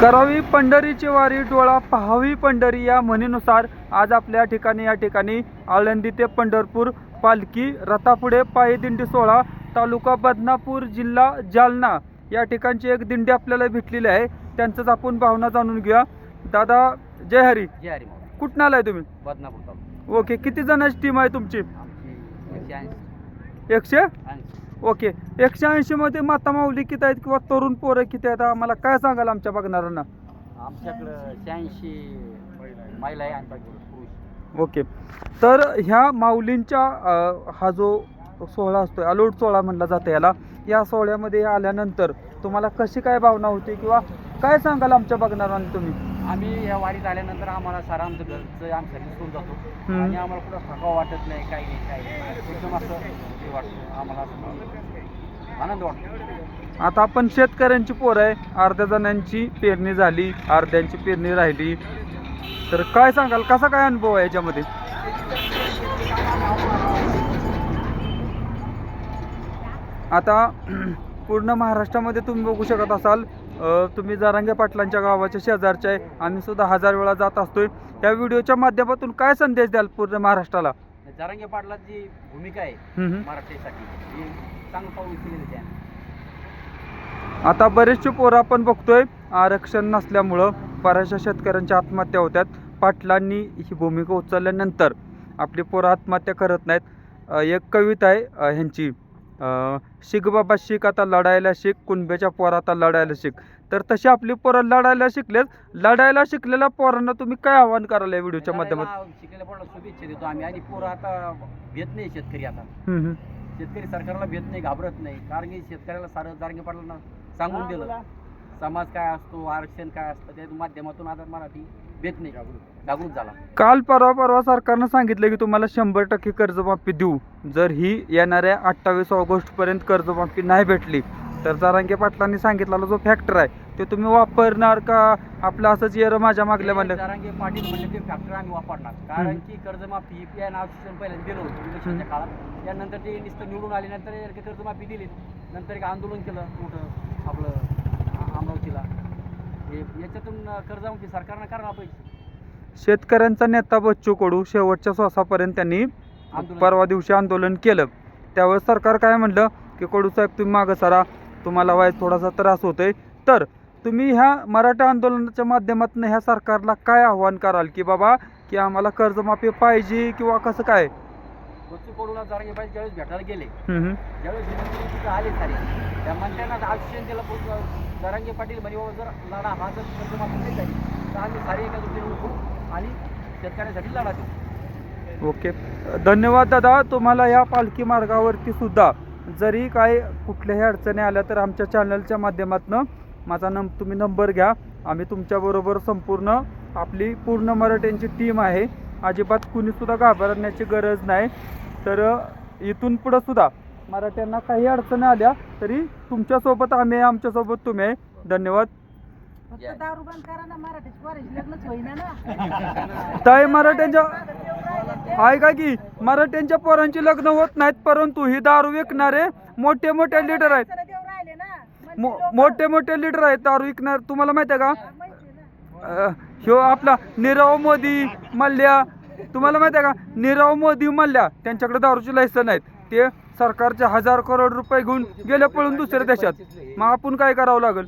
करावी पंढरीची वारी डोळा पहावी पंढरी या म्हणीनुसार आज आपल्या ठिकाणी या ठिकाणी आळंदी ते पंढरपूर पालखी रथापुढे पायी दिंडी सोहळा तालुका बदनापूर जिल्हा जालना या ठिकाणची एक दिंडी आपल्याला भेटलेली आहे. त्यांचंच आपण भावना जाणून घेऊया. दादा जय हरी. जे हरी कुठनं आलाय तुम्ही? बदनापूर ओके किती जणांची टीम आहे तुमची? एकशे ओके. एकशे ऐंशी मध्ये माता माऊली किती आहेत किंवा तरुण पोरं किती आहेत? आम्हाला काय सांगाल आमच्या बघणाऱ्यांना? आमच्याकडं शहाऐंशी महिला आहे आणि बाकी पुरुष. ओके. तर ह्या माऊलींच्या अ, हा जो सोहळा असतोय अलोट सोहळा म्हणला जातं याला या सोहळ्यामध्ये आल्यानंतर तुम्हाला कशी काय भावना होती किंवा काय सांगाल आमच्या बघणाऱ्यांना तुम्ही? आम्ही या वारीत आल्यानंतर आम्हाला सारं आमचं घरचं आमच्या दिसून जातो. आणि आम्हाला कुठं थकाव वाटत नाही काही नाही काही नाही. एकदम असं हे वाटतं. आम्हाला असं आनंद वाटतो. आता आपण शेतकऱ्यांची पोरं आहे. अर्ध्या जणांची पेरणी झाली. अर्ध्यांची पेरणी राहिली. तर काय सांगाल? कसा काय अनुभव आहे याच्यामध्ये? आता पूर्ण महाराष्ट्रामध्ये तुम्ही बघू शकत असाल. तुम्ही जारांगे पाटलांच्या गावाच्या शेजारचे आहे आम्ही सुद्धा हजार वेळा जात असतोय. या व्हिडिओच्या माध्यमातून काय संदेश द्याल पूर्ण महाराष्ट्राला? जारांगे पाटलाची भूमिका आहे चांगलं पाऊल त्याने. आता बरेचसे पोरं आपण बघतोय आरक्षण नसल्यामुळं बऱ्याचशा शेतकऱ्यांच्या आत्महत्या होत्यात. पाटलांनी ही भूमिका उचलल्यानंतर आपली पोरं आत्महत्या करत नाहीत. एक कविता आहे ह्यांची. शिक बाबा शिक आता लढायला शिक कुणब्याच्या पोरं आता लढायला शिक तर तशी आपली पोरं लढायला शिकलेत. लढायला शिकलेल्या पोरांना तुम्ही काय आव्हान कराल या व्हिडिओच्या पण शुभेच्छा देतो आम्ही. आणि पोरं आता भेट नाही शेतकरी आता. हम्म, हम्म. शेतकरी सरकारला भेट नाही घाबरत नाही. कारण की शेतकऱ्याला सारं जारंगे पाटलांना सांगून दिलं. समाज काय असतो आरक्षण काय असतं त्या माध्यमातून आता मराठी भेट नाही जागृत झाला. काल परवा परवा सरकारनं सांगितलं की तुम्हाला शंभर टक्के कर्जमाफी देऊ. जर ही येणाऱ्या अठ्ठावीस ऑगस्टपर्यंत कर्जमाफी नाही भेटली तर जारांगे पाटलांनी सांगितलेला जो फॅक्टर आहे ते तुम्ही वापरणार का? आपलं असंच येरं माझ्या मागल्या म्हणलं जारांगे पाटील म्हणले ते फॅक्टर आम्ही वापरणार. कारण की कर्जमाफी या नाव पहिल्यांदा दिलं होतं इलेक्शनच्या काळात. त्यानंतर ते नुसतं निवडून आले नंतर कर्जमाफी दिली नंतर एक आंदोलन केलं मोठं आपलं. हे याच्यातून कर्जमाफी सरकारनं करायला पाहिजे शेतकऱ्यांचा नेता बच्चू कडू शेवटच्या श्वासापर्यंत त्यांनी आंदोलन. परवा दिवशी आंदोलन केलं. त्यावेळेस सरकार काय म्हणलं की कडू साहेब तुम्ही मागं सरा तुम्हाला वाईट थोडासा त्रास होतोय. तर तुम्ही ह्या मराठा आंदोलनाच्या माध्यमातून ह्या सरकारला काय आव्हान कराल? की बाबा की आम्हाला कर्जमाफी पाहिजे किंवा कसं काय? बच्चू कडूला जारांगे पाटील ज्यावेळेस भेटायला गेले. ज्यावेळेस मंत्री तिथं आले सारे त्या मंत्र्यांना आश्वासन दिलं जरांगे पाटील म्हणे बाबा जर लढा हा जर कर्जमाफी नाही झाली तर आम्ही सारे एका दृष्टीने उठू आणि शेतकऱ्यांसाठी लढा देऊ. ओके. धन्यवाद दादा. तुम्हाला या पालखी मार्गावरती सुद्धा जरी काय कुठल्याही अडचणी आल्या तर आमच्या चॅनलच्या माध्यमातून माझा नंब तुम्ही नंबर घ्या. आम्ही तुमच्याबरोबर संपूर्ण आपली पूर्ण मराठ्यांची टीम आहे. अजिबात कुणीसुद्धा घाबरण्याची गरज नाही. तर इथून पुढं सुद्धा मराठ्यांना काही अडचणी आल्या तरी तुमच्यासोबत आम्ही आहे आमच्यासोबत तुम्ही आहे. धन्यवाद. ताई मराठ्यांच्या ऐका की मराठ्यांच्या पोरांची लग्न होत नाहीत परंतु ही दारू विकणारे मोठे मोठे लिडर आहेत. राहिले ना. मंत्री मो- लोकं. मोठे मोठे लिडर आहेत दारू विकणार. तुम्हाला माहिती आहे का? ह्यो आपला नीरव मोदी मल्ल्या. तुम्हाला माहिती आहे का? नीरव मोदी मल्ल्या. त्यांच्याकडे दारूची लायसन आहेत ते सरकारचे हजार करोड रुपये घेऊन गेले पळून दुसऱ्या देशात. मग आपण काय करावं लागेल?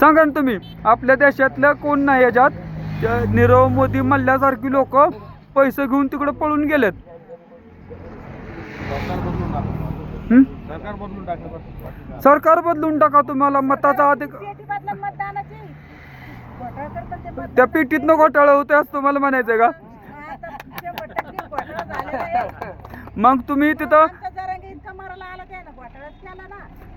सांगा ना तुम्ही आपल्या देशातल्या कोण नाही याच्यात? नीरव मोदी मल्ल्यासारखी लोक पैसे घेऊन तिकडे पळून गेलेत. सरकार बदलून सरकार बदलून टाका तुम्हाला. मताचा अधिकार त्या पेटीतनं घोटाळा होते असं तुम्हाला म्हणायचं का? आहे. मग तुम्ही तिथं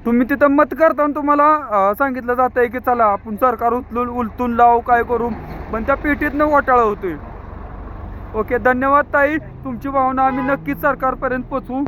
तुम्ही तिथं मत करताना तुम्हाला सांगितलं जातंय की चला आपण सरकार उचलून उलटून लावू काय करू? पण त्या पेटीतनं घोटाळा होतोय ओके धन्यवाद ताई. तुमची भावना आम्ही नक्कीच सरकारपर्यंत पोचवू.